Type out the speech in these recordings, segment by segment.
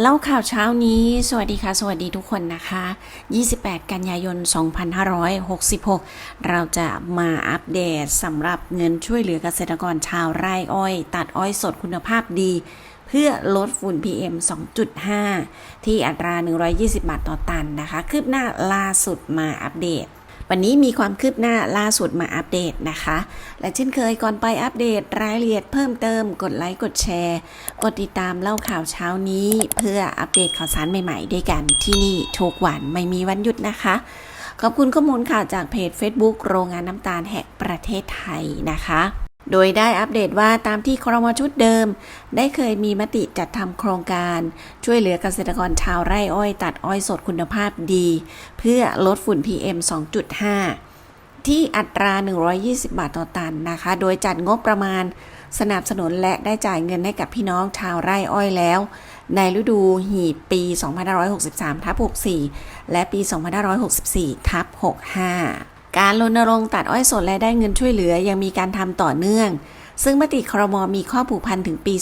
เล่าข่าวเช้านี้ สวัสดีค่ะ สวัสดีทุกคนนะคะ 28 กันยายน 2566 เราจะมาอัปเดตสำหรับเงินช่วยเหลือเกษตรกรชาวไร่อ้อย ตัดอ้อยสดคุณภาพดี เพื่อลดฝุ่น PM 2.5 ที่อัตรา 120 บาทต่อตันนะคะ คืบหน้าล่าสุดมาอัปเดต วันนี้มีความคืบหน้าล่าสุดมาอัปเดตนะคะ และเช่นเคยก่อนไปอัปเดตรายละเอียดเพิ่มเติมกดไลค์กดแชร์ กดติดตามเล่าข่าวเช้านี้ เพื่ออัปเดตข่าวสารใหม่ๆ ด้วยกันที่นี่ทุกวันไม่มีวันหยุดนะคะขอบคุณข้อมูลข่าวจากเพจ Facebook โรงงานน้ำตาลแห่งประเทศไทยนะคะ โดยได้อัปเดตว่าตามที่ครมชุดเดิม ได้เคยมีมติจัดทำโครงการ ช่วยเหลือเกษตรกรชาวไร่อ้อยตัดอ้อยสดคุณภาพดี เพื่อลดฝุ่น PM 2.5 ที่อัตรา 120 บาทต่อตันนะคะ โดยจัดงบประมาณสนับสนุนและได้จ่ายเงินให้กับพี่น้องชาวไร่อ้อยแล้ว ในฤดูหีบปี 2563ทับ64 และปี 2564ทับ65 การรณรงค์ตัดอ้อยสดและได้เงินช่วยเหลือยังมีการทำต่อเนื่อง ซึ่งมติครมมีข้อผูกพันถึงปี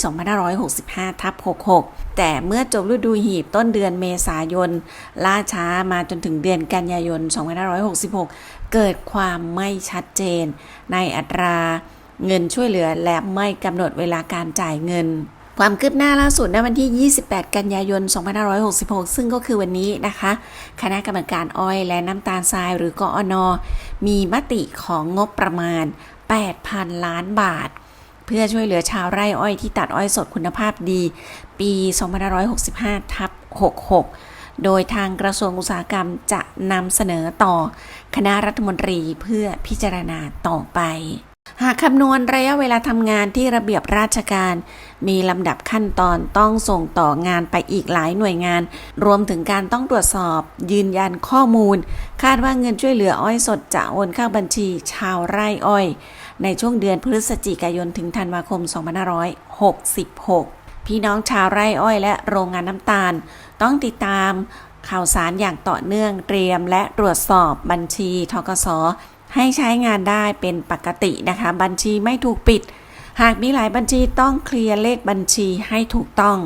2565ทับ66 แต่เมื่อจบฤดูหีบต้นเดือนเมษายน ล่าช้ามาจนถึงเดือนกันยายน 2566 เกิดความไม่ชัดเจน ในอัตราเงินช่วยเหลือและไม่กำหนดเวลาการจ่ายเงิน ความคืบหน้าล่าสุดในวันที่ 28 กันยายน 2566 ซึ่งก็คือวันนี้นะคะ คณะกรรมการอ้อยและน้ำตาลทรายหรือกอนอมีมติของงบประมาณ 8,000 ล้านบาท เพื่อช่วยเหลือชาวไร่อ้อยที่ตัดอ้อยสดคุณภาพดี ปี 2565 ทับ 66 โดยทางกระทรวงอุตสาหกรรมจะนำเสนอต่อคณะรัฐมนตรีเพื่อพิจารณาต่อไป หากคำนวณระยะเวลาทำงานที่ระเบียบราชการ มีลำดับขั้นตอนต้องส่งต่องานไปอีกหลายหน่วยงาน รวมถึงการต้องตรวจสอบ ยืนยันข้อมูล คาดว่าเงินช่วยเหลืออ้อยสดจะโอนเข้าบัญชีชาวไร่อ้อย ในช่วงเดือนพฤศจิกายนถึงธันวาคม 2566 พี่น้องชาวไร่อ้อยและโรงงานน้ำตาล ต้องติดตามข่าวสารอย่างต่อเนื่องเตรียมและตรวจสอบบัญชีทกส ให้ใช้งานได้เป็นปกตินะคะ บัญชีไม่ถูกปิด หากมีหลายบัญชีต้องเคลียร์เลขบัญชีให้ถูกต้อง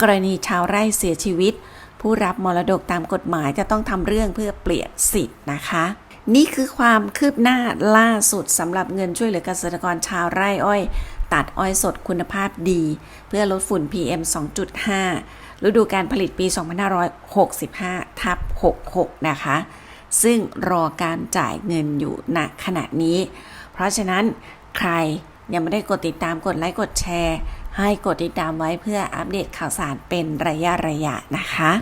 กรณีชาวไร่เสียชีวิต ผู้รับมรดกตามกฎหมายจะต้องทำเรื่องเพื่อเปลี่ยนสิทธิ์นะคะนี่คือความคืบหน้าล่าสุดสำหรับเงินช่วยเหลือเกษตรกรชาวไร่อ้อย ตัดอ้อยสดคุณภาพดี เพื่อลดฝุ่น PM 2.5 ฤดูการผลิตปี 2565 ทับ 66 นะคะ ซึ่งรอการจ่ายเงินอยู่ณขณะนี้ เพราะฉะนั้นใครยังไม่ได้กดติดตามกดไลค์กดแชร์ ให้กดติดตามไว้เพื่ออัปเดตข่าวสารเป็นระยะระยะนะคะ